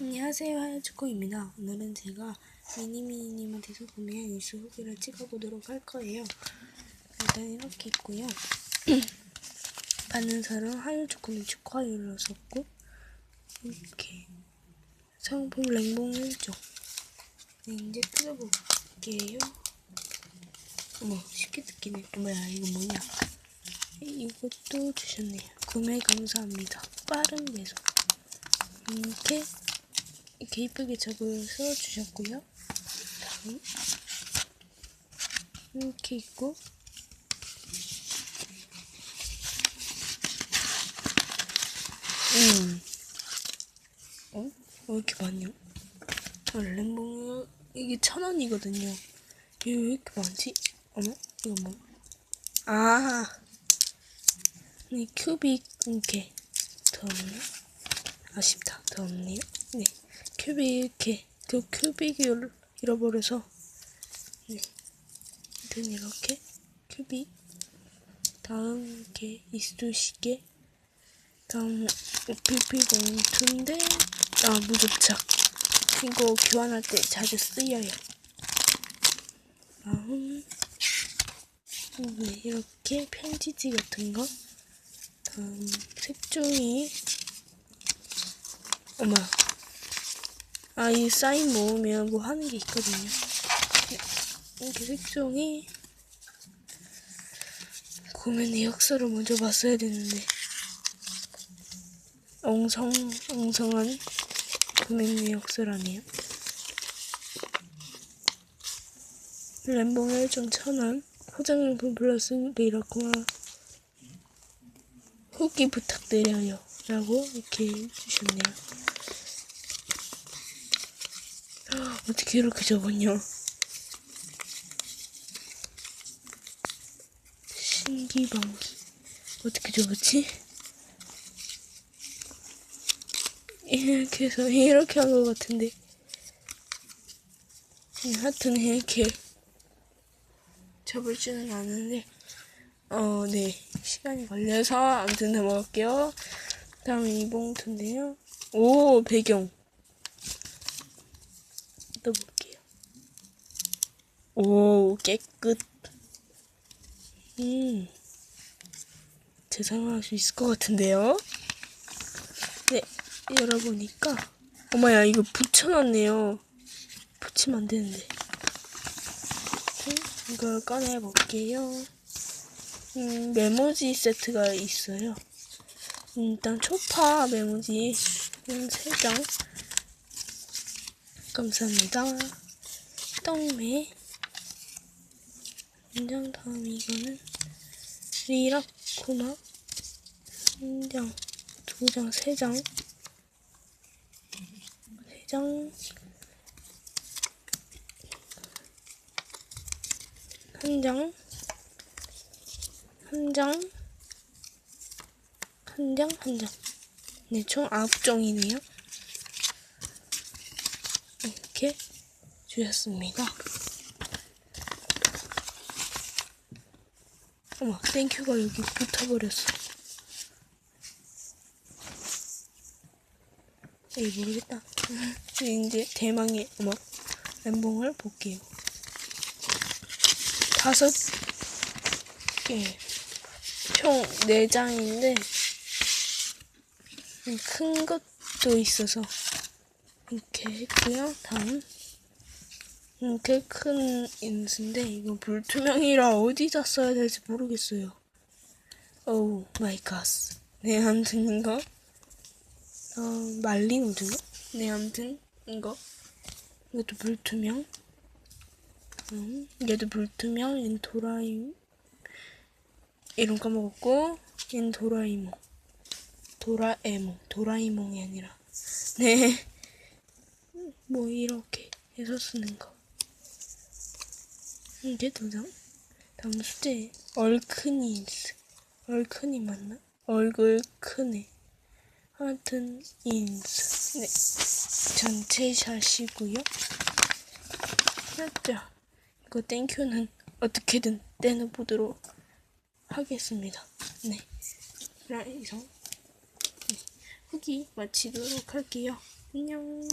안녕하세요 하야주코입니다. 오늘은 제가 미니미니님한테서 구매한 뉴스 후기를 찍어보도록 할 거예요. 일단 이렇게 있고요. 받는 사람 하야주코는 축하율을 눌렀었고 이렇게 상품 랭봉 1종 네, 이제 뜯어볼게요. 어머 쉽게 뜯기네. 어머야 이거 뭐냐. 이것도 주셨네요. 구매 감사합니다. 빠른 배송. 이렇게 이렇게 이쁘게 접어서 주셨고요. 다음 이렇게 있고 음. 어? 왜 이렇게 많냐? 아, 램봉 이게 천 원이거든요. 이게 왜 이렇게 많지? 어머? 이거 뭐? 아, 네 큐빅 이렇게 더 없네. 아쉽다. 더 없네요. 네. 큐빅 이렇게 그 큐빅이 잃- 잃어버려서 네. 아무튼 이렇게 큐빅 다음 이렇게 이쑤시개 다음 OPP 봉투인데 아 무접착 이거 교환할 때 자주 쓰여요. 다음 네, 이렇게 편지지 같은 거 다음 색종이 어머. 아, 이 사인 모으면 뭐 하는 게 있거든요. 네, 이렇게 색종이 고민의 역사를 먼저 봤어야 되는데 엉성 엉성한 고민의 역사라네요. 램봉 1종 천원 포장용품 플러스 리라코마 후기 부탁드려요 라고 이렇게 주셨네요. 어떻게 이렇게 적었냐? 신기방기. 어떻게 적었지? 이렇게 해서 이렇게 한 것 같은데. 음, 하여튼 이렇게 접을 줄은 아는데, 어, 네. 시간이 걸려서 아무튼 다 먹을게요. 다음에 이 봉투인데요. 오, 배경. 뜯어볼게요. 오, 깨끗. 음. 재사용할 수 있을 것 같은데요? 네, 열어보니까. 어머야, 이거 붙여놨네요. 붙이면 안 되는데. 네, 이걸 꺼내볼게요. 음, 메모지 세트가 있어요. 음, 일단 초파 메모지 음, 3장. 감사합니다. 떡메. 인장 다음 이거는 리라코마. 한 장, 두 장, 세 장. 세 장. 한 장. 한 장. 한 장, 한 장. 네, 총 아홉 장이네요. 이렇게 주셨습니다. 어머, 땡큐가 여기 붙어버렸어. 에이, 모르겠다. 이제 대망의, 어머, 멘봉을 볼게요. 다섯 개, 총네 장인데, 음, 큰 것도 있어서, 이렇게 했고요. 다음 이렇게 큰 인스인데 이거 불투명이라 어디다 써야 될지 모르겠어요. 오우 마이 갓. 네 아무튼 이거 어, 말린 오징어? 네 아무튼 이거 이것도 불투명. 음, 얘도 불투명. 얘는 도라이 이름 까먹었고 얘는 도라이몽. 도라에몽. 도라이몽이 아니라 네. 뭐 이렇게 해서 쓰는 거. 이게 두 장. 다음 수제 얼큰인스. 얼큰이 맞나? 얼굴 크네. 하여튼 인스. 네. 전체 샷이고요. 맞죠? 이거 땡큐는 어떻게든 떼어보도록 하겠습니다. 네. 이상 네. 후기 마치도록 할게요. 안녕.